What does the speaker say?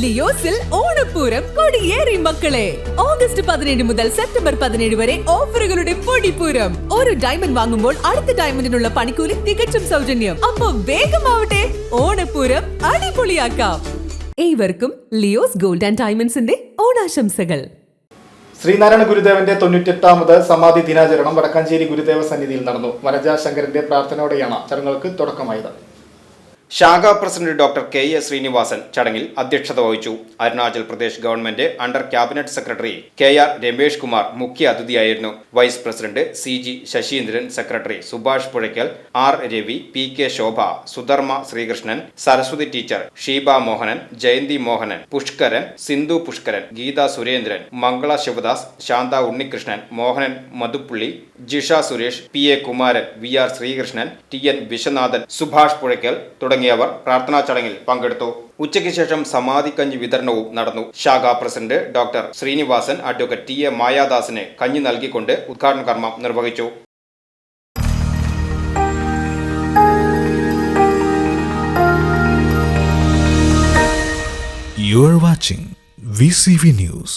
ലിയോസിൽ ഓണപ്പൂരം കൊടിയേറി മക്കളെ. ഓഗസ്റ്റ് പതിനേഴ് മുതൽ സെപ്റ്റംബർ പതിനേഴ് വരെ ഓഫറുകളുടെ പൊടിപ്പൂരം. ഒരു ഡയമണ്ട് വാങ്ങുമ്പോൾ അടുത്ത ഡയമണ്ടിനുള്ള പണിക്കൂലി തികച്ചും സൗജന്യം. അപ്പൊ വേഗമാവട്ടെ ഓണപ്പൂരം അടിപൊളിയാക്കാം. ഏവർക്കും ലിയോസ് ഗോൾഡ് ആൻഡ് ഡയമണ്ട്സിന്റെ ഓണാശംസകൾ. ശ്രീനാരായണ ഗുരുദേവന്റെ തൊണ്ണൂറ്റെട്ടാമത് സമാധി ദിനാചരണം വടക്കാഞ്ചേരി ഗുരുദേവ സന്നിധിയിൽ നടന്നു. വനജാ ശങ്കരന്റെ പ്രാർത്ഥനയോടെയാണ് ചടങ്ങുകൾക്ക് തുടക്കമായത്. ശാഖാ president doctor K A Srinivasan ചടങ്ങിൽ അധ്യക്ഷത വഹിച്ചു. Arunachal Pradesh government under cabinet secretary K R Ramesh Kumar മുഖ്യ അതിഥിയായിരുന്നു. Vice president C G Sasheendran secretary Subhash Puzhakkal R Ravi P K Shobha Sudharma Sreekrishnan Saraswathi teacher Sheeba Mohanan Jayanthi Mohanan Pushkaran Sindhu Pushkaran Geetha Surendran Mangala Sivadas Shantha Unnikrishnan Mohanan Madhuppully Jisha Suresh P A Kumaran V R Sreekrishnan T N Viswanathan Subhash Puzhakkal തുടങ്ങിയവർ പ്രാർത്ഥനാ ചടങ്ങിൽ പങ്കെടുത്തു. ഉച്ചയ്ക്ക് ശേഷം സമാധിക്കഞ്ഞി വിതരണവും നടന്നു. ശാഖാ president doctor Srinivasan advocate T A മായാദാസിന് കഞ്ഞി നൽകിക്കൊണ്ട് ഉദ്ഘാടന കർമ്മം നിർവഹിച്ചു. You watching VCV News.